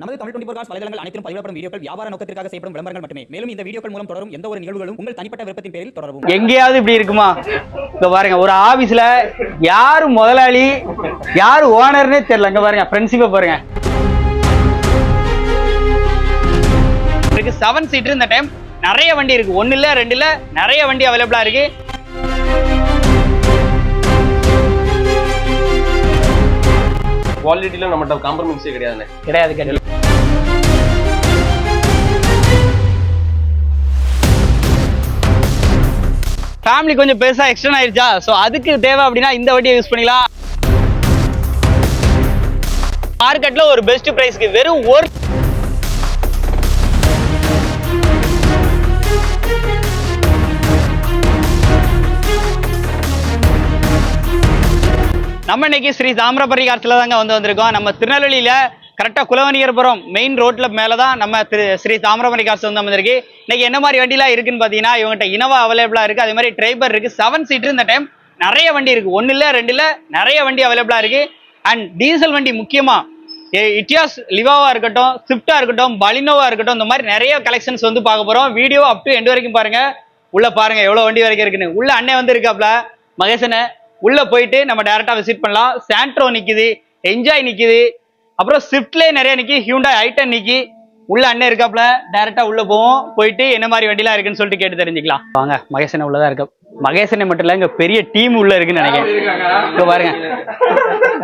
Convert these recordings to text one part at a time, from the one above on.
நமது Tamil twenty four cos வலைதளங்கள் அனைத்தும் பதிவிடப்படும் வீடியோக்கள் வியாபார நோக்கத்திற்காக செய்யப்படும் விளம்பரங்கள் மட்டுமே. மேலும் இந்த வீடியோக்கள் மூலம் தொடரும் எந்த ஒரு நிகழ்வுகளும் உங்கள் தனிப்பட்ட விருப்பத்தின் பேரில் தொடரும் எங்கேயாவது இப்படி இருக்குமா? இங்க பாருங்க ஒரு ஆபீஸ்ல யாரு முதலாளி யாரு ஓனர்னே தெரியல. இங்க பாருங்க ஃப்ரெண்ட்ஷிப்பை பாருங்க. இருக்கு செவன் சீட்டர் இந்த டைம் நிறைய வண்டி இருக்கு. ஒன்னு இல்ல ரெண்டு இல்ல நிறைய வண்டி அவைலபிளா இருக்கு. குவாலிட்டியில நம்மகிட்ட காம்ப்ரமைஸே கிடையாதுண்ணே. கிடையாது கிடையாது ஃபேமிலி கொஞ்சம் பெருசா எக்ஸ்டன் ஆயிருச்சா? ஸோ அதுக்கு தேவை அப்படின்னா இந்த வண்டியை யூஸ் பண்ணிக்கலாம். மார்க்கெட்ல ஒரு பெஸ்ட் பிரைஸ்க்கு வெறும் ஒரு நம்ம இன்னைக்கு ஸ்ரீ தாமிரபரணி காலத்துல தாங்க வந்து வந்திருக்கோம். நம்ம திருநெல்வேலியில் கரெக்டாக குலவணிகர்புரம் மெயின் ரோட்டில் மேலே தான் நம்ம திரு ஸ்ரீ தாமிரபரணி காசு வந்து வந்திருக்கு இன்னைக்கு என்ன மாதிரி வண்டிலாம் இருக்குன்னு பார்த்தீங்கன்னா இவங்ககிட்ட இனோவா அவைலபிளாக இருக்குது அதே மாதிரி ட்ரைபர் இருக்குது செவன் சீட்டு இந்த டைம் நிறைய வண்டி இருக்குது ஒன்னு இல்லை ரெண்டு நிறைய வண்டி அவைலபிளாக இருக்குது அண்ட் டீசல் வண்டி முக்கியமாக இட்டியாஸ் லிவாவாக இருக்கட்டும் ஸ்விஃப்டாக இருக்கட்டும் பலினோவாக இருக்கட்டும் இந்த மாதிரி நிறைய கலெக்ஷன்ஸ் வந்து பார்க்க போகிறோம் வீடியோ அப் டு எண்டு வரைக்கும் பாருங்கள் உள்ளே பாருங்கள் எவ்வளோ வண்டி வரைக்கும் இருக்குன்னு. உள்ள அண்ணன் வந்து இருக்காப்ல மகேசனை. உள்ள போயிட்டு நம்ம டைரக்டா விசிட் பண்ணலாம். சாண்ட்ரோ நிக்குது என்ஜாய் நிக்குது. அப்புறம் ஸ்விஃப்ட்லயே நிறைய நிக்கி ஹியூண்டாய் ஐட்டன் நிக்கி. உள்ள அண்ணன் இருக்காப்ல டைரக்டா உள்ள போவோம். போயிட்டு என்ன மாதிரி வண்டிலாம் இருக்குன்னு சொல்லிட்டு கேட்டு தெரிஞ்சுக்கலாம். வாங்க மகேசனை உள்ளதா இருக்க மகேசனை மட்டும் இல்ல இங்க பெரிய டீம் உள்ள இருக்குன்னு நினைக்கிறேன். பாருங்க.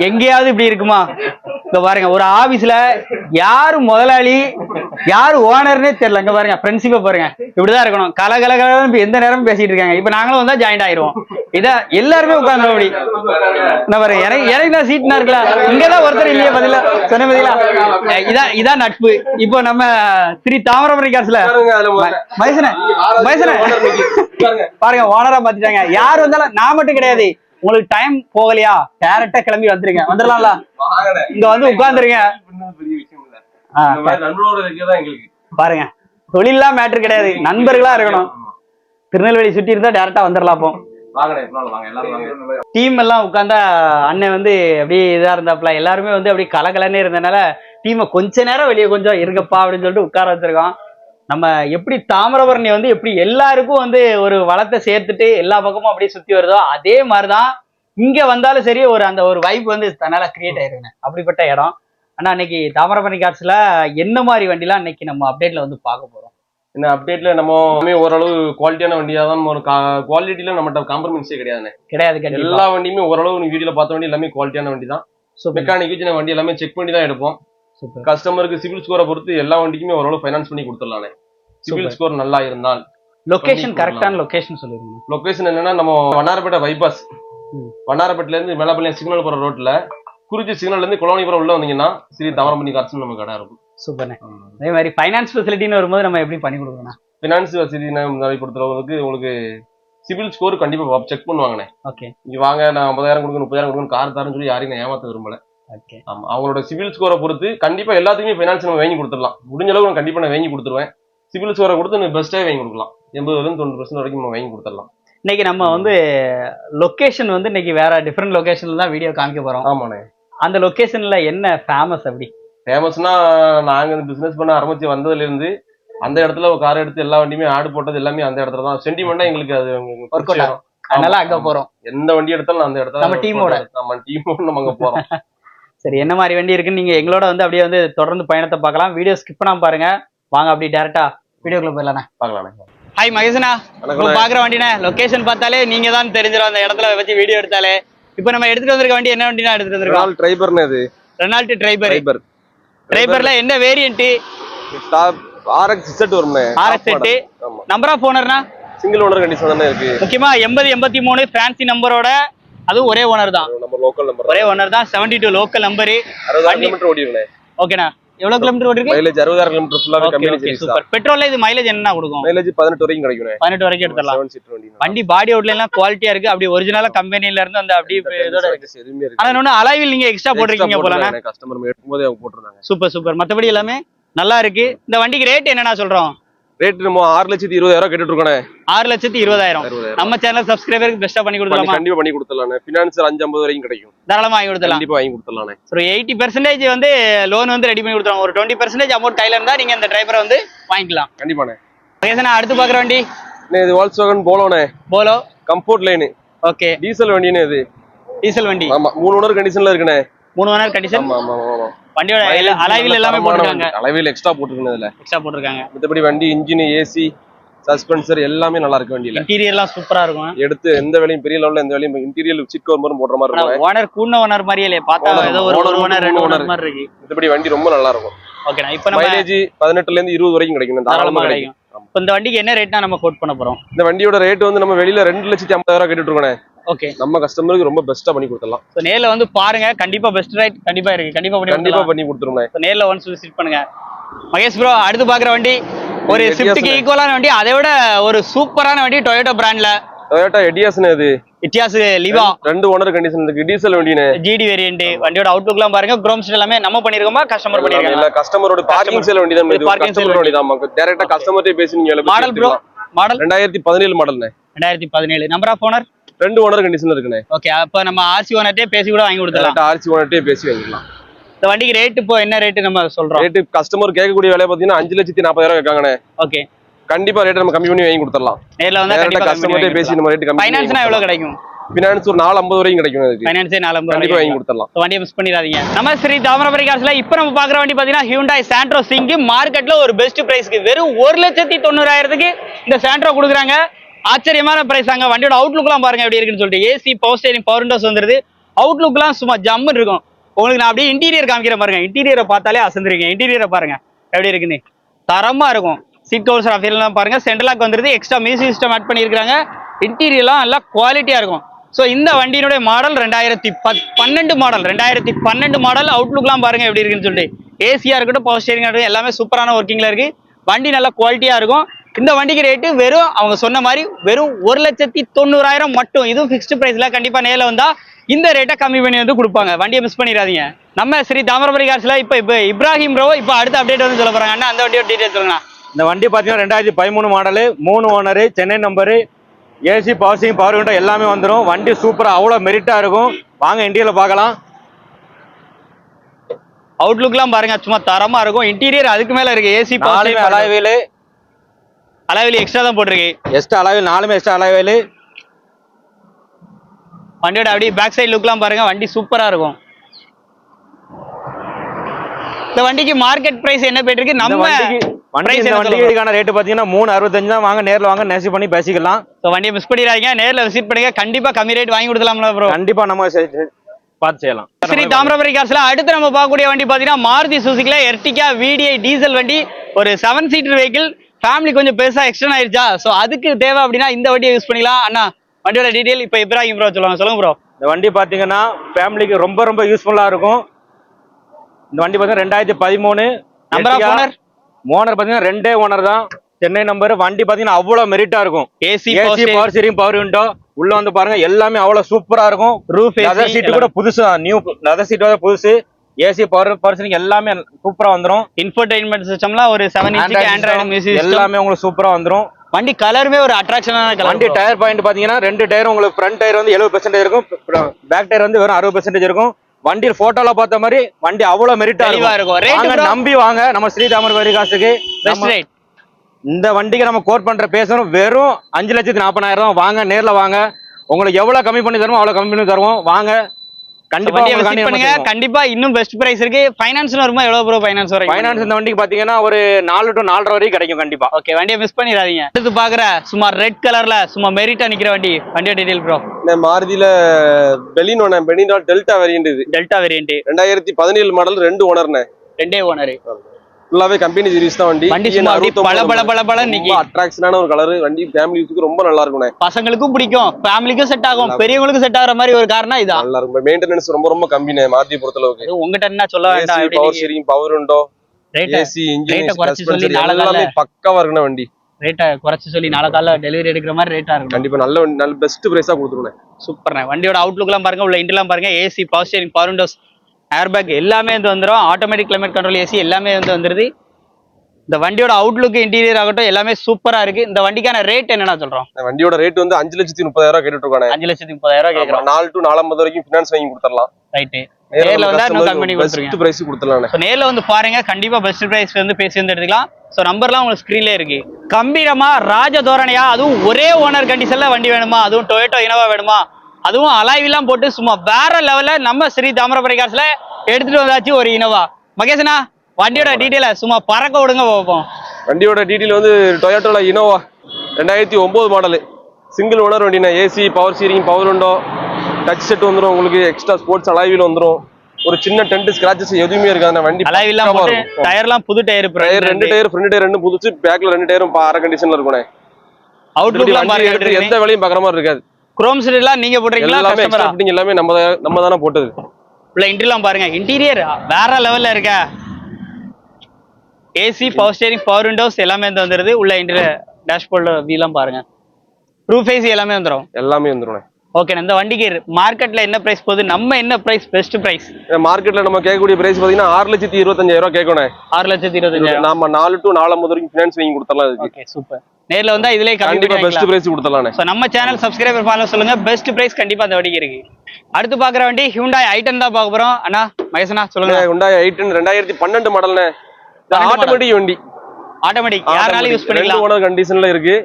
எங்கேயாவது இப்படி இருக்குமா? இங்க பாருங்க ஒரு ஆபீஸ்ல யாரு முதலாளி யாரு ஓனர்னே தெரியல. இங்க பாருங்க ஃப்ரெண்ட்ஷிப்பை பாருங்க. இப்படிதான் இருக்கணும். கல கல எந்த நேரமும் பேசிட்டு இருக்காங்க. இப்ப நாங்களும் வந்தா ஜாயிண்ட் ஆயிருவோம். இதான் எல்லாருமே உட்கார்ந்து அப்படி. என்ன பாருங்க எனக்கு எனக்கு தான் சீட்னா இருக்கல? இங்கதான் ஒருத்தர் இல்லையே பதில? சொன்ன பதிலா இதான் இதான் நட்பு. இப்போ நம்ம ஸ்ரீ தாமிரபரணி காசுல. மகேசனே பாருங்க. பாருங்க ஓனரா பாத்துட்டாங்க யார் வந்தாலும் நான் மட்டும் கிடையாது. உங்களுக்கு டைம் போகலையா? டேரக்டா கிளம்பி வந்துருங்க. வந்துடலாம்ல. இங்க வந்து உட்கார்ந்துருங்க. பாருங்க. தொழிலாம் மேட்டர் கிடையாது. நண்பர்களா இருக்கணும். திருநெல்வேலி சுத்தி இருந்தா டேரக்டா வந்துடலாம் அப்போ. டீம் எல்லாம் உட்காந்தா அண்ணன் வந்து அப்படியே இதா இருந்தாப்ல எல்லாருமே வந்து அப்படியே கலகலன்னே இருந்தனால டீமை கொஞ்ச நேரம் வெளியே கொஞ்சம் இருங்கப்பா அப்படின்னு சொல்லிட்டு உட்கார வச்சிருக்கோம். நம்ம எப்படி தாமிரபரணி வந்து எப்படி எல்லாருக்கும் வந்து ஒரு வளத்தை சேர்த்துட்டு எல்லா பக்கமும் அப்படியே சுத்தி வருதோ அதே மாதிரிதான் இங்க வந்தாலும் சரி ஒரு அந்த ஒரு வைப் வந்து தன்னால கிரியேட் ஆயிருங்க அப்படிப்பட்ட இடம். ஆனா இன்னைக்கு தாமிரபரணி காட்ஸ்ல என்ன மாதிரி வண்டிலாம் இன்னைக்கு நம்ம அப்டேட்ல வந்து பார்க்க போறோம்? இந்த updateல நம்ம ஓரளவு குவாலிட்டியான வண்டியா தான் ஒரு குவாலிட்டியில நம்மகிட்ட காம்ப்ரமைஸே கிடையாதுண்ணே கிடையாது எல்லா வண்டியுமே ஓரளவு வீடியோல பார்த்த வண்டி எல்லாமே குவாலிட்டியான வண்டி தான் சூப்பர் மெக்கானிக் வச்சு வண்டி எல்லாமே செக் பண்ணி தான் எடுப்போம். கஸ்டமருக்கு சிவில் ஸ்கோரை பொறுத்து எல்லா வண்டிக்குமே ஓரளவு ஃபைனான்ஸ் பண்ணி கொடுத்துடலாண்ணே சிவில். ஸ்கோர் நல்லா இருந்தால் லொகேஷன் கரெக்டான லொகேஷன் சொல்லிருங்க. லொகேஷன் என்னன்னா நம்ம வண்ணாரப்பேட்டை பைபாஸ். வண்ணாரப்பேட்டில இருந்து மேலப்பள்ளியம் சிக்னல் போற ரோட்ல குறிச்சி சிக்னல்ல இருந்து குளவணிபுரம் உள்ள வந்தீங்கன்னா ஸ்ரீ தாமரமணி கார்ஸ் நம்ம கடை இருக்கும். சூப்பர்ண்ணே. அதே மாதிரி ஃபைனான்ஸ் ஃபெசிலிட்டின்னு வரும்போது நம்ம எப்படி பண்ணி கொடுக்கணும் பினான்ஸ் வசதி பொறுத்தளவுக்கு உங்களுக்கு சிவில் ஸ்கோர் கண்டிப்பா செக் பண்ணுவாங்கண்ணே. ஓகே இங்க வாங்க நான் ஐம்பதாயிரம் கொடுக்கணும் முப்பதாயிரம் கொடுக்கணும் கார் தரேன்னு சொல்லி யாரையும் நான் ஏமாத்த விரும்பல. ஆமா அவங்களோட சிவில் ஸ்கோரை பொறுத்து கண்டிப்பா எல்லாத்துக்குமே ஃபைனான்ஸ் நம்ம வாங்கி கொடுத்துடலாம். முடிஞ்ச அளவுக்கு நான் கண்டிப்பா நான் வாங்கி கொடுத்துருவேன். சிவில் ஸ்கோரை கொடுத்து நான் பெஸ்ட்டாக வாங்கி கொடுக்கலாம். எண்பதுல இருந்து தொண்ணூறு பர்சன்ட் வரைக்கும் நம்ம வாங்கி கொடுத்துடலாம். இன்னைக்கு நம்ம வந்து லொகேஷன் வந்து இன்னைக்கு வேற டிஃப்ரெண்ட் லொகேஷன்ல தான் வீடியோ காமிக்க போறோம். ஆமாண்ணே. அந்த லொகேஷன்ல என்ன ஃபேமஸ் அப்படி? ஃபேமஸ்னா நாங்க பிசினஸ் பண்ண ஆரம்பிச்சு வந்ததுல இருந்து அந்த இடத்துல ஒரு கார் எடுத்து எல்லா வண்டியுமே ஆடு போட்டது எல்லாமே அந்த இடத்துல தான். சென்டிமெண்டா எங்களுக்கு அது ஆகும். அதனால அங்க. போறோம். எந்த வண்டி எடுத்தாலும் அந்த இடத்துல நம்ம team-ஓட. நம்ம டீமோட நம்ம அங்க போறோம். சரி என்ன மாதிரி வண்டி இருக்குன்னு நீங்க எங்களோட வந்து அப்படியே வந்து தொடர்ந்து பயணத்தை பார்க்கலாம். வீடியோ ஸ்கிப் பண்ணாம பாருங்க. வாங்க அப்படி டேரக்டா வீடியோக்குள்ள போயிடலாம் பார்க்கலாண்ணே. ஹாய் மகேசனா பாக்குற வண்டினே லொகேஷன் பார்த்தாலே நீங்க தான் தெரிஞ்சிடும் அந்த இடத்துல வச்சு வீடியோ எடுத்தாலே. இப்போ நம்ம எடுத்துட்டு வந்திருக்க வண்டி என்ன வண்டினா எடுத்துட்டு வந்திருக்கோம்? ட்ரைபர்னு அது ரெனால்ட் ட்ரைபர். ட்ரைபர். ட்ரைபர்ல என்ன வேரியன்ட் ஆர்எக்ஸ் செட் வரும்ண்ணே. ஆர்எக்ஸ் ஆமா. நம்பர் ஆஃப் ஓனர்னா சிங்கிள் ஓனர் கண்டிஷன் தானே இருக்கு. முக்கியமா எண்பது எண்பத்தி மூணு ஃபேன்சி நம்பரோட அதுவும் ஒரே ஓனர் தான். நம்ம லோக்கல் நம்பர் ஒரே ஓனர் தான் செவன்டி டூ லோக்கல் நம்பரு அறுபதாயிரம் கிலோமீட்டர் ஓடிருக்கேன். ஓகேண்ணா எவ்வளவு கிலோமீட்டர் ஓடிருக்கு? மைலேஜ் அறுபதாயிரம் கிலோமீட்டர் ஃபுல்லாக ஓகே கம்பெனி சூப்பர் பெட்ரோல்ல இது மைலேஜ் என்ன கொடுக்கும்? மைலேஜ் பதினெட்டு வரைக்கும் கிடைக்கும் பதினெட்டு வரைக்கும் எடுத்துடலாம். செவன் சீட்டர் வண்டி வண்டி பாடி அவுட்ல எல்லாம் குவாலிட்டியா இருக்கு. அப்படி ஒரிஜினலா கம்பெனில இருந்து அந்த அப்படி இதோட இருக்கு. ஆனா இன்னொன்னு அலைவில் நீங்க எக்ஸ்ட்ரா போட்டிருக்கீங்க போலண்ணா கஸ்டமர் எடுக்கும்போதே அவங்க போட்டிருந்தாங்க. சூப்பர் சூப்பர் மத்தபடி எல்லாமே நல்லா இருக்கு. இந்த வண்டிக்கு ரேட் என்னண்ணா சொல்றோம்? ரேட் நம்ம ஆறு லட்சத்தி இருபதாயிரம் கேட்டுட்டு இருக்கோண்ணே ஆறு லட்சத்தி இருபதாயிரம். நம்ம சேனல் சப்ஸ்கிரைபருக்கு பெஸ்டா பண்ணி கொடுத்துலாமா கண்டிப்பா பண்ணி கொடுத்துடலாண்ணே. ஃபினான்ஸ் அஞ்சு ஐம்பது வரைக்கும் கிடைக்கும். தாராளமா வாங்கி கொடுத்துலாம் கண்டிப்பா வாங்கி கொடுத்துடலாண்ணே. ஒரு எயிட்டி பெர்சன்டேஜ் வந்து லோன் வந்து ரெடி பண்ணி கொடுத்துருவோம் ஒரு டுவெண்ட்டி பெர்சன்டேஜ் அமௌண்ட் கையில இருந்தா நீங்க இந்த டிரைவரை வந்து வாங்கிக்கலாம். கண்டிப்பாண்ணே. பேசுனா அடுத்து பாக்குற வண்டி? இது Volkswagen போலோண்ணே Polo comfort line okay diesel வண்டினே இது. டீசல் வண்டி. ஆமா மூணு ஓனர் கண்டிஷன்ல இருக்குண்ணே. மூணு ஓனர் கண்டிஷன் வண்டியோட அலாய்வில் எல்லாமே போட்டிருக்காங்க. அளவில் எக்ஸ்ட்ரா போட்டுருக்கேன் இதுல எக்ஸ்ட்ரா போட்டிருக்காங்க. மத்தபடி வண்டி இன்ஜின் ஏசி சஸ்பென்சர் எல்லாமே நல்லா இருக்கு வண்டியில. இன்டீரியர்லாம் சூப்பரா இருக்கும். எடுத்து எந்த வேலையும் பெரிய லெவல்ல எந்த வேலையும் இன்டீரியர் சீட் கவர் மாதிரி போடுற மாதிரி இருக்கும். ஓனர் கூண்ண ஓனர் மாதிரியே இல்லையா பார்த்தா ஏதோ ஒரு owner, ஓனர் ரெண்டு. ஓனர் மாதிரி இருக்கு. மத்தபடி வண்டி ரொம்ப நல்லா இருக்கும். ஓகேண்ணா இப்போ நம்ம மைலேஜ் பதினெட்டுல இருந்து இருபது வரைக்கும் கிடைக்கும். தாராளமா கிடைக்கும். இந்த வண்டிக்கு என்ன ரேட்னா நம்ம கோட் பண்ண போறோம்? இந்த வண்டியோட ரேட் வந்து நம்ம வெளியில ரெண்டு லட்சத்தி ஐம்பதாயிரம் கேட்டுட்டு இருக்கோண்ணே ஓகே நம்ம கஸ்டமருக்கு ரொம்ப பெஸ்டா பண்ணி கொடுத்துடலாம். ஸோ நேர்ல வந்து பாருங்க. கண்டிப்பா பெஸ்ட் ரேட் கண்டிப்பா இருக்கு. கண்டிப்பா பண்ணி கண்டிப்பா பண்ணி கொடுத்துருவோண்ணே ஸோ நேர்ல ஒன்ஸ் விசிட் பண்ணுங்க. மகேஷ் ப்ரோ அடுத்து பாக்குற வண்டி. ஒரு ஸ்விஃப்ட்டுக்கு. ஈக்குவலான வண்டி. அதை விட ஒரு சூப்பரான வண்டி டொயோட்டோ பிராண்ட்ல டொயோட்டா எடியாஸ்னு இது இத்தியாஸ் லிவா ரெண்டு ஓனர் கண்டிஷன் இருக்கு. டீசல் வண்டினே ஜிடி வேரியன்ட் வண்டியோட அவுட்லுக்லாம் பாருங்க. குரோம் எல்லாமே நம்ம பண்ணிருக்கோமா கஸ்டமர் பண்ணிருக்காங்க இல்ல கஸ்டமரோட பார்க்கிங் சேல் வண்டி தான் sale கஸ்டமர் வண்டி. தான் டைரக்டா கஸ்டமர்ட்டே பேசி நீங்க எல்லாம் மாடல் ப்ரோ மாடல் ரெண்டாயிரத்தி பதினேழு மாடல்ண்ணே ரெண்டாயிரத்தி பதினேழு. நம்பர் ஆஃப் ஓனர் ரெண்டு ஓனர் கண்டிஷன்ல இருக்குண்ணே. ஓகே அப்ப நம்ம ஆர்சி ஓனர்ட்டே பேசி கூட வாங்கி கொடுத்துலாம் டேரக்டா ஆர்சி ஓனர்ட்டே பேசி வாங்கிக்கலாம். இந்த வண்டிக்கு ரேட் இப்போ என்ன ரேட் நம்ம சொல்றோம்? ரேட்டு கஸ்டமர் கேட்கக்கூடிய விலை பாத்தீங்கன்னா அஞ்சு லட்சத்தி நாற்பதாயிரம் கேட்காங்கண்ணே. ஓகே கண்டிப்பா ரேட் நம்ம கம்மி பண்ணி வாங்கி கொடுத்துடலாம். நேர்ல வந்தா கண்டிப்பா கஸ்டமர்ட்டே பேசி நம்ம ரேட் கம்மி ஃபைனான்ஸ்னா எவ்வளவு கிடைக்கும் ஃபினான்ஸ் ஒரு நாலு ஐம்பது வரைக்கும் கிடைக்கும் அதுக்கு ஃபைனான்ஸே நாலு கண்டிப்பா வாங்கி ஐம்பது கொடுத்துடலாம் வண்டியை மிஸ் பண்ணிடாதீங்க. நம்ம ஸ்ரீ தாமிரபரணி காசுல இப்போ நம்ம பாக்குற வண்டி பாத்தீங்கன்னா ஹியூண்டாய் சாண்ட்ரோ சிங்கு மார்க்கெட்ல ஒரு பெஸ்ட் பிரைஸ்க்கு வெறும் ஒரு லட்சத்தி தொண்ணூறாயிரத்துக்கு இந்த சாண்ட்ரோ கொடுக்குறாங்க. ஆச்சரியமான பிரைஸ் அங்க வண்டியோட அவுட்லுக்லாம் பாருங்க எப்படி இருக்குன்னு சொல்லிட்டு. AC power steering power windows வந்துருது. அவுட்லுக்லாம் சும்மா ஜம்முன்னு இருக்கும். உங்களுக்கு நான் அப்படியே இன்டீரியர் காமிக்கிறேன் பாருங்க. இன்டீரியரை பார்த்தாலே அசந்திருக்கேன் இன்டீரியரை பாருங்க. எப்படி இருக்குன்னு. தரமா இருக்கும். சீட் கவுல்ஸ் அஃபீர்லாம் பாருங்க. சென்ட்ரலாக் வந்துருது. எக்ஸ்ட்ரா மியூசிக் சிஸ்டம் ஆட் பண்ணியிருக்காங்க இன்டீரியர்லாம் நல்லா குவாலிட்டியா இருக்கும். ஸோ இந்த வண்டியினுடைய மாடல் ரெண்டாயிரத்தி பத் பன்னெண்டு மாடல் ரெண்டாயிரத்தி பன்னெண்டு மாடல் அவுட்லுக்லாம் பாருங்க எப்படி இருக்குன்னு சொல்லிட்டு. ஏசியா இருக்கட்டும் பவர் ஸ்டேரிங் இருக்கட்டும் எல்லாமே சூப்பரான ஒர்க்கிங்ல இருக்கு. வண்டி நல்லா குவாலிட்டியா இருக்கும். இந்த வண்டிக்கு ரேட்டு வெறும் அவங்க சொன்ன மாதிரி வெறும் ஒரு லட்சத்தி தொண்ணூறாயிரம் மட்டும். இதுவும் ஃபிக்ஸ்டு பிரைஸ்ல கண்டிப்பா நேரில் வந்தா இந்த ரேட்டை கம்மி பண்ணி வந்து கொடுப்பாங்க. வண்டியை மிஸ் பண்ணிடாதீங்க. நம்ம ஸ்ரீ தாமிரபரணி கார்ஸ்ல இப்போ இப்போ இப்ராஹிம் ப்ரோ இப்போ அடுத்த அப்டேட் வந்து சொல்ல போறாங்க. அண்ணா அந்த வண்டியோட டீடைல் சொல்லுங்க இந்த வண்டி பார்த்தீங்கன்னா ரெண்டாயிரத்தி பதிமூணு மாடலு மூணு owner Chennai number AC power steering power window எல்லாமே வந்துடும் வண்டி சூப்பராக அவ்வளோ மெரிட்டாக இருக்கும். வாங்க இண்டியில் பார்க்கலாம். அவுட்லுக்லாம் பாருங்க சும்மா தரமா இருக்கும். இன்டீரியர் அதுக்கு மேல இருக்கு. ஏசி நாலுமே அலாய்வேலு அளவில் எக்ஸ்ட்ரா தான் போட்டிருக்கு. எக்ஸ்ட்ரா அலாய்வேல் நாலுமே எக்ஸ்ட்ரா அலாய்வேலு வண்டியோட அப்படியே பேக் சைடு லுக்லாம் பாருங்க வண்டி சூப்பரா இருக்கும். இந்த வண்டிக்கு மார்க்கெட் பிரைஸ் என்ன போயிட்டு நம்ம வண்டிக்கான ரேட்டு பார்த்தீங்கன்னா மூணு அறுபத்தஞ்சு தான் வாங்க நேரில் வாங்க நெசி பண்ணி பேசிக்கலாம். வண்டியை மிஸ் பண்ணிடாதீங்க. நேர்ல விசிட் பண்ணுங்க. கண்டிப்பா கம்மி ரேட் வாங்கி கொடுக்கலாம்ல ப்ரோ கண்டிப்பாக நம்ம பார்த்து செய்யலாம். ஸ்ரீ தாமிரபரணி காசுல அடுத்து நம்ம பார்க்கக்கூடிய வண்டி பாத்தீங்கன்னா மாருதி சுசுக்கில எர்டிகா விடிஐ டீசல் வண்டி. ஒரு செவன் சீட்டர் வெஹிக்கிள் ஃபேமிலி கொஞ்சம் பெருசா எக்ஸ்டன் ஆயிருச்சா? ஸோ அதுக்கு தேவை அப்படின்னா இந்த வண்டியை யூஸ் பண்ணிக்கலாம். அண்ணா வண்டியோட டீடைல் இப்போ இப்ராஹிம் ப்ரோ சொல்லுவாங்க. சொல்லுங்க ப்ரோ இந்த வண்டி பார்த்தீங்கன்னா ஃபேமிலிக்கு ரொம்ப ரொம்ப யூஸ்ஃபுல்லாக இருக்கும். இந்த வண்டி பார்த்தீங்கன்னா ரெண்டாயிரத்தி பதிமூணு. நம்பர் ஓனர் ஓனர் பார்த்தீங்கன்னா ரெண்டே ஓனர் தான். சென்னை நம்பர் வண்டி பார்த்தீங்கன்னா அவ்வளோ மெரிட்டாக இருக்கும். AC AC power steering power window உள்ள வந்து பாருங்க எல்லாமே அவ்வளவு சூப்பரா இருக்கும். ரூஃப் லெதர் சீட் கூட புதுசு நியூ லெதர் சீட் புதுசு. ஏசி பவர் ஸ்டீரிங் எல்லாமே சூப்பரா வந்துரும். இன்ஃபர்டைன்மெண்ட் சிஸ்டம்லாம் ஒரு செவன் இன்ச்சுக்கு ஆண்ட்ராய்டு மியூசிக் எல்லாமே உங்களுக்கு சூப்பரா வந்துரும். வண்டி கலருமே ஒரு அட்ராக்ஷனான கலர் வண்டி டயர் பாயிண்ட் பாத்தீங்கன்னா ரெண்டு டயர் உங்களுக்கு ஃப்ரண்ட் டயர் வந்து எழுபது பெர்சென்டேஜ் இருக்கும் பேக் டயர் வந்து வெறும் அறுபது பெர்சென்டேஜ் இருக்கும். வண்டியில் போட்டோல பார்த்த மாதிரி வண்டி அவ்வளவு மெரிட்டா தெளிவா இருக்கும். நம்பி வாங்க. நம்ம ஸ்ரீதாமர் நம்ம ரேட் இந்த வண்டிக்கு நம்ம கோட் பண்ற பேசணும். வெறும் அஞ்சு லட்சத்தி நாற்பதாயிரம் வாங்க நேர்ல வாங்க. உங்களுக்கு எவ்வளவு கம்மி பண்ணி தருவோம் அவ்வளவு கம்மி பண்ணி தருவோம். வாங்க கண்டிப்பா விசிட் பண்ணுங்க. கண்டிப்பா இன்னும் பெஸ்ட் பிரைஸ் இருக்கு. ஃபைனான்ஸ்ல வருமா எவ்வளவு ப்ரோ ஃபைனான்ஸ் வரும் ஃபைனான்ஸ் இந்த வண்டிக்கு பாத்தீங்கன்னா ஒரு நாலு டு நாலரை வரைக்கும் கிடைக்கும் கண்டிப்பா. ஓகே வண்டியை மிஸ் பண்ணிடாதீங்க. அடுத்து பாக்குற சும்மா ரெட் கலர்ல சும்மா மெரிட்டா நிக்கிற வண்டி. வண்டியோட டீடைல் ப்ரோ இந்த மாருதியில பெலினோண்ணே பெலினோ டெல்டா வேரியன்ட் இது. டெல்டா வேரியன்ட் ரெண்டாயிரத்தி பதினேழு மாடல் ரெண்டு ஓனர்ண்ணே ரெண்டே ஓனர் ஃபுல்லாவே கம்பெனி சீரிஸ் தான் வண்டி. வண்டி பல பல பல பல நிக்கி அட்ராக்ஷனான ஒரு கலர் வண்டி ஃபேமிலி யூஸுக்கு ரொம்ப நல்லா இருக்கும்ண்ணே. பசங்களுக்கும் பிடிக்கும். ஃபேமிலிக்கும் செட் ஆகும். பெரியவங்களுக்கும் செட் ஆகுற மாதிரி ஒரு காரணம் இதான். நல்லா இருக்கும். மெயின்டெனன்ஸ் ரொம்ப ரொம்ப கம்மிண்ணே மாருதி பொறுத்தளவுக்கு. உங்ககிட்ட என்ன சொல்ல வேண்டாம். பவர் ஸ்டீரிங் பவர் ரேட்டை ஏசி இன்ஜின் சஸ்பென்ஷன் எல்லாமே பக்காவா இருக்குண்ணே வண்டி. ரேட்டை குறைச்சு சொல்லி நாளை காலைல டெலிவரி எடுக்கிற மாதிரி ரேட்டா இருக்கும் கண்டிப்பா நல்ல நல்ல பெஸ்ட் பிரைஸா கொடுத்துருவேன் சூப்பர்ண்ணே வண்டியோட அவுட்லுக்லாம் பாருங்க. உள்ள இன்டெல்லாம் பாருங்க. AC power steering power windows air bag எல்லாமே வந்து வந்துடும் ஆட்டோமேட்டிக் கிளைமேட் கண்ட்ரோல் ஏசி எல்லாமே வந்து வந்துருது. இந்த வண்டியோட அவுட்லுக் இன்டீரியர் ஆகட்டும் எல்லாமே சூப்பரா இருக்கு. இந்த வண்டிக்கான ரேட் என்னன்னா சொல்றோம்? இந்த வண்டியோட ரேட் வந்து அஞ்சு லட்சத்தி முப்பதாயிரம் ரூபாய் கேட்டுட்டு இருக்கானே அஞ்சு லட்சத்தி முப்பதாயிரம் கேட்கறோம் நாலு டு நாலம்பது வரைக்கும் ஃபினான்ஸ் வாங்கி கொடுத்துடலாம். ரைட்டு நேர்ல வந்தா இன்னும் கம்மி பண்ணி கொடுத்துருங்க பிரைஸ் கொடுத்துடலாம் நேர்ல வந்து பாருங்க. கண்டிப்பா பெஸ்ட் பிரைஸ் வந்து பேசி வந்து எடுத்துக்கலாம். ஸோ நம்பர்லாம் உங்களுக்கு ஸ்க்ரீன்ல இருக்கு. கம்பீரமா ராஜ தோரணையா அதுவும் ஒரே ஓனர் கண்டிஷன்ல வண்டி வேணுமா? அதுவும் டொயோட்டோ இனோவா வேணுமா? அதுவும் அலாய்விலாம் போட்டு சும்மா வேற லெவல்ல நம்ம ஸ்ரீ தாமிரபரணி காசுல எடுத்துட்டு வந்தாச்சு ஒரு இனோவா. மகேஷனா வண்டியோட டீட்டெயில சும்மா பறக்க விடுங்க பார்ப்போம் வண்டியோட டீட்டெயில் வந்து டொயோட்டோல இனோவா ரெண்டாயிரத்தி ஒன்பது model single owner வண்டிண்ணே AC power steering power window touch set வந்துடும் உங்களுக்கு எக்ஸ்ட்ரா ஸ்போர்ட்ஸ் அலாய்வில் வந்துடும் ஒரு சின்ன டென்ட் ஸ்கிராச்சஸ் எதுவுமே இருக்காது வண்டி இருக்கும். டயர்லாம் புது டயர் டயர் ரெண்டு டயர் ஃப்ரண்ட் டயர் ரெண்டு புதுச்சு. பேக்ல ரெண்டு டயரும் அரை கண்டிஷன்ல இருக்கும்ண்ணே. அவுட்லுக்லாம் எந்த வேலையும் பாக்குற மாதிரி இருக்காது. குரோம் எல்லாம் நீங்க போடுறீங்களா எல்லாமே கஸ்டமரா எல்லாமே நம்ம நம்ம தானே போட்டது. உள்ள இன்டீரியர்லாம் பாருங்க. இன்டீரியர் வேற லெவல்ல இருக்க. AC power steering power windows எல்லாமே வந்து வந்துருது. உள்ள இன்டீரியர் டேஷ்போர்டு வியூலாம் பாருங்க. ப்ரூஃப் ஏசி எல்லாமே வந்துரும். எல்லாமே வந்துடும் ஓகே இந்த வண்டிக்கு மார்க்கெட்ல என்ன பிரைஸ் போகுது? நம்ம என்ன பிரைஸ் பெஸ்ட் பிரைஸ் மார்க்கெட்ல நம்ம கேட்கக்கூடிய பிரைஸ் பாத்தீங்கன்னா ஆறு லட்சத்தி இருபத்தஞ்சாயிரம் ரூபாய் கேட்கணும். ஆறு லட்சத்தி இருபத்தஞ்சாயிரம். நாம நாலு டு நாலம்பது வரைக்கும் ஃபினான்ஸ் வாங்கி கொடுத்துடலாம் ஓகே சூப்பர் நேர்ல வந்தா இதுலயே கண்டிப்பா பெஸ்ட் பிரைஸ் கொடுத்துடலாண்ணே ஸோ நம்ம சேனல் சப்ஸ்கிரைபர் ஃபாலோ சொல்லுங்க. பெஸ்ட் பிரைஸ் கண்டிப்பா அந்த வண்டிக்கு இருக்கு. அடுத்து பாக்குற வண்டி ஹியூண்டாய் ஐட்டன் தான் பார்க்க போறோம். அண்ணா மகேசனா சொல்லுங்க. உண்டாய் எயிட் ரெண்டாயிரத்தி பன்னெண்டு பன்னெண்டு ஆட்டோமேட்டிக் வண்டி. ஆட்டோமேட்டிக் யாருனாலும் யூஸ் பண்ணிக்கலாம். ஓனர் கண்டிஷன்ல இருக்கு.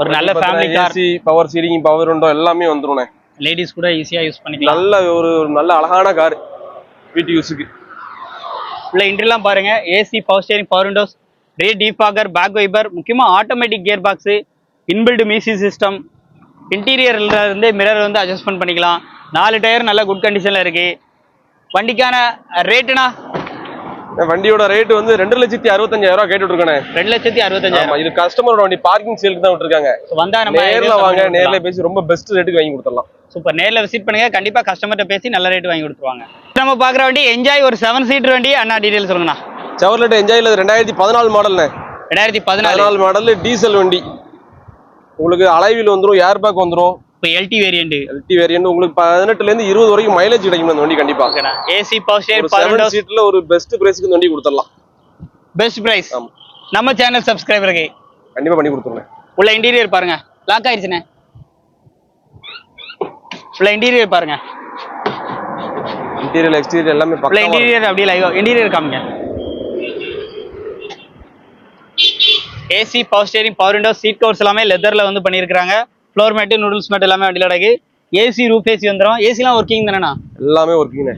ஒரு நல்ல family car power steering power window எல்லாமே வந்துரும்ண்ணே. லேடிஸ் கூட ஈஸியா யூஸ் பண்ணிக்கலாம். நல்ல ஒரு நல்ல அழகான கார் வீட்டு யூஸுக்கு உள்ள இன்ட்ரிலாம் பாருங்க. AC power steering power windows rear defogger back wiper முக்கியமா automatic gear box inbuilt music system இன்டீரியர்ல இருந்து மிரர் வந்து அட்ஜஸ்ட்மெண்ட் பண்ணிக்கலாம். நாலு டயர் நல்ல குட் கண்டிஷன்ல இருக்கு. வண்டிக்கான ரேட்டுனா வண்டியோட ரேட் வந்து ரெண்டு லட்சத்தி அறுபத்தஞ்சாயிரம் ரூபாய் கேட்டுட்டு இருக்கேண்ணே ரெண்டு லட்சத்தி அறுபத்தஞ்சாயிரம். இது கஸ்டமரோட வண்டி பார்க்கிங் சேலுக்கு தான் விட்டுருக்காங்க. வந்தா நம்ம நேர்ல வாங்க நேர்ல பேசி ரொம்ப பெஸ்ட் ரேட்டுக்கு வாங்கி கொடுத்துடலாம். சூப்பர் நேர்ல விசிட் பண்ணுங்க. கண்டிப்பா கஸ்டமர்கிட்ட பேசி நல்ல ரேட் வாங்கி கொடுத்துருவாங்க. நம்ம பாக்குற வண்டி என்ஜாய் ஒரு செவன் சீட்டர் வண்டி. அண்ணா டீடைல் சொல்லுங்கண்ணா. செவர்லெட் என்ஜாய்ல ரெண்டாயிரத்தி பதினாலு மாடல்ண்ணே ரெண்டாயிரத்தி பதினாலு. மாடல் டீசல் வண்டி. உங்களுக்கு அலைவில் வந்துரும் ஏர் பேக் வந்துரும். இப்போ எல்டி வேரியண்ட் எல்டி வேரியன்ட் உங்களுக்கு பதினெட்டுல இருந்து இருபது வரைக்கும் மைலேஜ் கிடைக்கும் அந்த வண்டி கண்டிப்பா. ஏசி பவர் சீட்ல ஒரு பெஸ்ட் பிரைஸ்க்கு இந்த வண்டி கொடுத்துடலாம். Best price. நம்ம சேனல் சப்ஸ்கிரைபருக்கு கண்டிப்பா பண்ணி கொடுத்துருவேன். உள்ள இன்டீரியர் பாருங்க. லாக் ஆயிடுச்சுண்ணே உள்ள இன்டீரியர் பாருங்க. இன்டீரியர் எக்ஸ்டீரியர் எல்லாமே பக்கா இன்டீரியர் அப்படியே லைவ் இன்டீரியர் காமிங்க. AC power steering power window seat covers எல்லாமே லெதர்ல வந்து பண்ணியிருக்காங்க ஃப்ளோர் மேட்டு நூடுல்ஸ் மேட் எல்லாமே வண்டியில் அடகு. ஏசி ரூப் ஏசி வந்துடும் ஏசிலாம் ஒர்க்கிங் தானேண்ணா? எல்லாமே ஒர்க்கிங்ண்ணே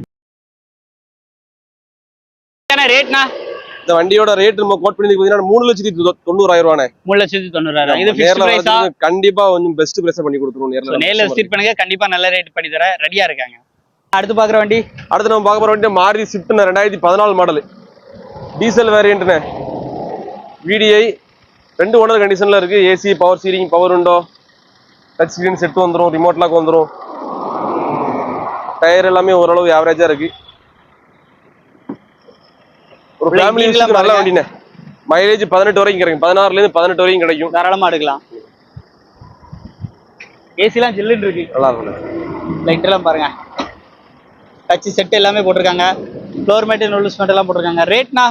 ரேட்னா இந்த வண்டியோட ரேட் நம்ம கோட் பண்ணி பாத்தீங்கன்னா மூணு லட்சத்தி தொண்ணூறாயிரம் ரூபாண்ணே மூணு லட்சத்தி தொண்ணூறாயிரம். இது நேர்ல பிரைஸா வந்து கண்டிப்பா கொஞ்சம் பெஸ்ட் பிரைஸா பண்ணி கொடுத்துருவோம் நேர்ல நேர்ல விசிட் பண்ணுங்க. கண்டிப்பா நல்ல ரேட் பண்ணி தர ரெடியா இருக்காங்க. அடுத்து பாக்குற வண்டி? அடுத்து நம்ம பார்க்க போற வண்டி மாருதி ஸ்விஃப்ட்ண்ணே ரெண்டாயிரத்தி பதினாலு மாடல் டீசல் வேரியண்ட்ண்ணே விடிஐ ரெண்டு ஓனர் கண்டிஷன்ல இருக்கு. AC power steering power window touch screen set வந்துரும் ரிமோட் லாக் வந்துரும். டயர் எல்லாமே ஓரளவு ஆவரேஜா இருக்கு. ஒரு ஃபேமிலி நல்ல. வண்டிண்ணே. மைலேஜ் பதினெட்டு வரைக்கும் கிடைக்கும். பதினாறுல இருந்து பதினெட்டு வரைக்கும் கிடைக்கும். தாராளமா எடுக்கலாம். ஏசிலாம் ஜில்லுன்னு இருக்கு. நல்லா இருக்கும் லைட் எல்லாம் பாருங்க. டச் செட் எல்லாமே போட்டிருக்காங்க. ஃப்ளோர் மேட்டு நூல்ஸ் மேட் எல்லாம் போட்டிருக்காங்க. ரேட்னா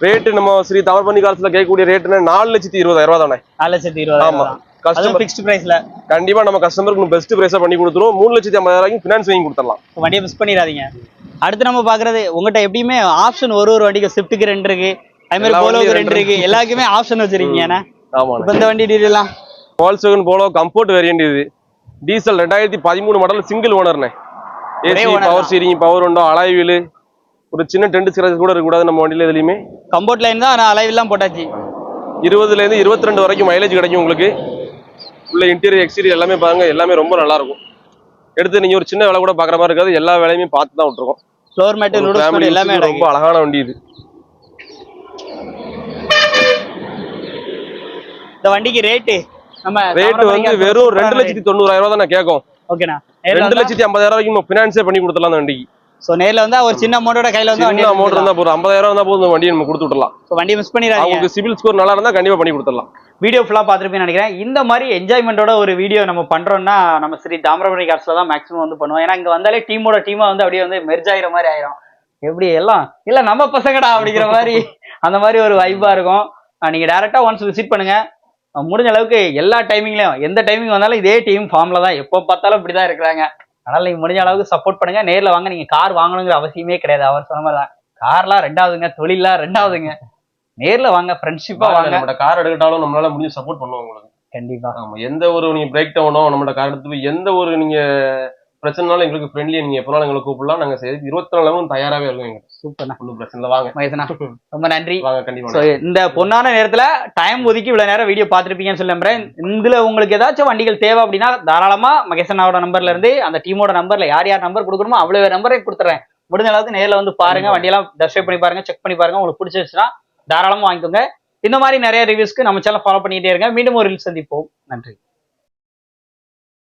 ரேட்டு நம்ம ஸ்ரீ தவறுபண்ணி காலத்துல கேட்கக்கூடிய ரேட்டுனா நாலு லட்சத்தி இருபதாயிரம் ரூபா தானே நாலு லட்சத்தி இருபதாயிரம் அதுவும் கஸ்டமர் ஃபிக்ஸ்ட் பிரைஸ்ல கண்டிப்பா நம்ம கஸ்டமருக்கு பெஸ்ட் பிரைஸா பண்ணி கொடுத்துருவோம். மூணு லட்சத்தி ஐம்பதாயிரம் வரைக்கும் ஃபினான்ஸ் வாங்கி கொடுத்துடலாம். வண்டியை மிஸ் பண்ணிடாதீங்க. அடுத்து நம்ம பாக்குறது உங்ககிட்ட எப்படியுமே ஆப்ஷன் ஒரு ஒரு வண்டிக்கு ஸ்விஃப்ட்டுக்கு ரெண்டு இருக்கு. அது மாதிரி வண்டியும் ரெண்டு இருக்கு. எல்லாருக்குமே ஆப்ஷன் வச்சிருக்கீங்க ஏன்னா ஆமாண்ணே. இப்போ இந்த வண்டி டீட்டெயிலாம் வால்ஸ்வேகன் போலோ கம்ஃபோர்ட் வேரியன்ட் இது. டீசல் ரெண்டாயிரத்தி பதிமூணு model single ஓனர்னே AC power. Steering power window alloy wheel ஒரு சின்ன டென்ட் சிரஸ் கூட இருக்கக்கூடாது நம்ம வண்டியில எதுலையுமே. கம்போர்ட் லைன் தான் ஆனால் அலைவெல்லாம் போட்டாச்சு. இருபதுல இருந்து இருபத்தி ரெண்டு வரைக்கும் மைலேஜ் கிடைக்கும் உங்களுக்கு. உள்ள இன்டீரியர் எக்ஸ்டீரியர் எல்லாமே பாருங்க எல்லாமே ரொம்ப நல்லா இருக்கும் எடுத்து நீங்க ஒரு சின்ன வேலை கூட பாக்குற மாதிரி இருக்காது எல்லா வேலையுமே பார்த்து தான் விட்டுருக்கோம். ஃப்ளோர் மேட்டு எல்லாமே ரொம்ப அழகான வண்டி இது. இந்த வண்டிக்கு ரேட்டு நம்ம ரேட் வந்து வெறும் ரெண்டு லட்சத்தி தொண்ணூறாயிரம் ரூபா தான் கேட்கும். ஓகேண்ணா ரெண்டு லட்சத்தி ஐம்பதாயிரம் வரைக்கும் நம்ம ஃபினான்ஸே பண்ணி கொடுத்துடலாம் அந்த வண்டிக்கு. ஸோ நேர்ல வந்தா ஒரு சின்ன அமௌண்ட்டோட கையில வந்து வண்டி சின்ன அமௌண்ட் இருந்தா போதும் ஐம்பதாயிரம் இருந்தா போதும் வண்டியை நம்ம கொடுத்து விடலாம் ஸோ வண்டியை மிஸ் பண்ணிடாதீங்க. அவங்களுக்கு சிவில் ஸ்கோர் நல்லா இருந்தா கண்டிப்பா பண்ணி கொடுத்துடலாம். வீடியோ ஃபுல்லாக பார்த்துருப்பேன்னு நினைக்கிறேன். இந்த மாதிரி என்ஜாய்மெண்ட்டோட ஒரு வீடியோ நம்ம பண்ணுறோம்னா நம்ம ஸ்ரீ தாமிரபரணி கார்ஸில் தான் மேக்ஸிமம் வந்து பண்ணுவோம். ஏன்னா இங்கே வந்தாலே டீமோட டீமாக வந்து அப்படியே வந்து மெர்ஜ் ஆகிற மாதிரி ஆயிரும். எப்படி எல்லாம்? இல்லை நம்ம பசங்கடா அப்படிங்கிற மாதிரி அந்த மாதிரி ஒரு வைப்பாக இருக்கும். நீங்கள் நீங்க ஒன்ஸ் விசிட் பண்ணுங்க. முடிஞ்ச அளவுக்கு எல்லா டைமிங்லையும் எந்த டைமிங் வந்தாலும் இதே டீம் ஃபார்ம்ல தான் எப்போ பார்த்தாலும் இப்படிதான் இருக்கிறாங்க. அதனால் நீங்கள் முடிஞ்ச அளவுக்கு சப்போர்ட் பண்ணுங்க. நேரில் வாங்க. நீங்கள் கார் வாங்கணுங்கிற அவசியமே கிடையாது. அவர் சொன்ன மாதிரி தான் கார்லாம் ரெண்டாவதுங்க தொழிலாம் ரெண்டாவதுங்க. நேர்ல வாங்க ஃப்ரெண்ட்ஷிப்பா வாங்க நம்மளோட கார் எடுக்கட்டாலும் நம்மளால முடிஞ்சு சப்போர்ட் பண்ணுவோம் உங்களுக்கு. கண்டிப்பா. ஆமா எந்த ஒரு நீங்க பிரேக் டவுனோ நம்மளோட கார் எடுத்து போய் எந்த ஒரு நீங்க பிரச்சனைனாலும் எங்களுக்கு ஃப்ரெண்ட்லியா நீங்க எப்பனாலும் எங்களை கூப்பிடலாம். நாங்க இருபத்தி நாலு மணி தயாராவே இருக்கோம் எங்க சூப்பர்ண்ணா ஒன்றும் பிரச்சனை வாங்க. மகேசனா ரொம்ப நன்றி. வாங்க கண்டிப்பா. இந்த பொண்ணான நேரத்துல டைம் ஒதுக்கி இவ்வளவு நேரம் வீடியோ பார்த்துருப்பீங்கன்னு சொல்லி நம்புறேன். இதுல உங்களுக்கு ஏதாச்சும் வண்டிகள் தேவை அப்படின்னா தாராளமா மகேசனாவோட நம்பர்ல இருந்து அந்த டீமோட நம்பர்ல யார் யார் நம்பர் கொடுக்கணுமோ அவ்வளவு நம்பரை கொடுத்துறேன். முடிஞ்ச அளவுக்கு நேர்ல வந்து பாருங்க. வண்டியெல்லாம் டெஸ்ட் பண்ணி பாருங்க செக் பண்ணி பாருங்க. உங்களுக்கு பிடிச்சிருச்சுன்னா தாராளமா வாங்கிக்கோங்க. இந்த மாதிரி நிறைய ரிவ்யூஸ்க்கு நம்ம சேனல் ஃபாலோ பண்ணிக்கிட்டே இருங்க. மீண்டும் ஒரு சந்திப்போம். நன்றி.